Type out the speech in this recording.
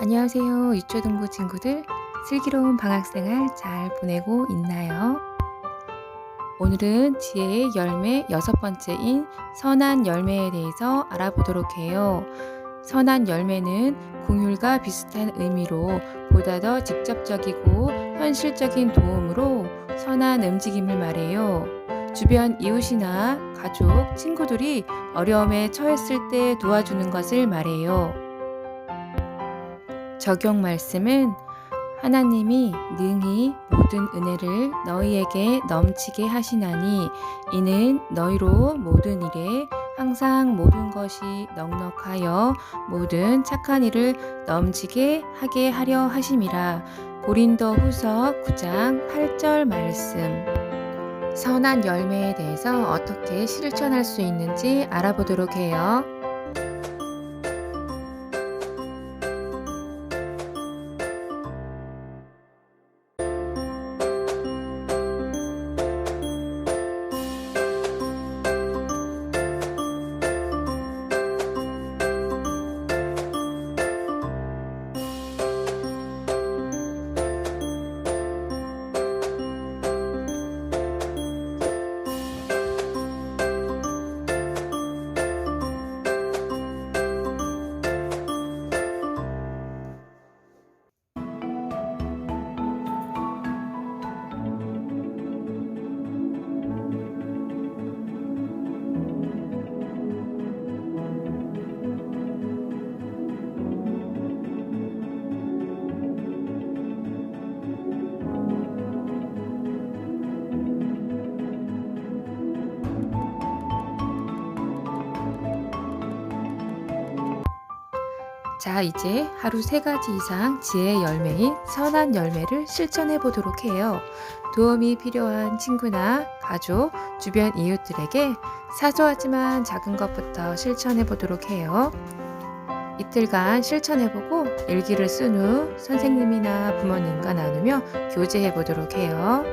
안녕하세요. 유초등부 친구들. 슬기로운 방학생활 잘 보내고 있나요? 오늘은 지혜의 열매 여섯 번째인 선한 열매에 대해서 알아보도록 해요. 선한 열매는 궁율과 비슷한 의미로 보다 더 직접적이고 현실적인 도움으로 선한 움직임을 말해요. 주변 이웃이나 가족, 친구들이 어려움에 처했을 때 도와주는 것을 말해요. 적용 말씀은 하나님이 능히 모든 은혜를 너희에게 넘치게 하시나니 이는 너희로 모든 일에 항상 모든 것이 넉넉하여 모든 착한 일을 넘치게 하게 하려 하심이라 고린도 후서 9장 8절 말씀 선한 열매에 대해서 어떻게 실천할 수 있는지 알아보도록 해요. 자, 이제 하루 세 가지 이상 지혜의 열매인 선한 열매를 실천해 보도록 해요. 도움이 필요한 친구나 가족, 주변 이웃들에게 사소하지만 작은 것부터 실천해 보도록 해요. 이틀간 실천해 보고 일기를 쓴 후 선생님이나 부모님과 나누며 교제해 보도록 해요.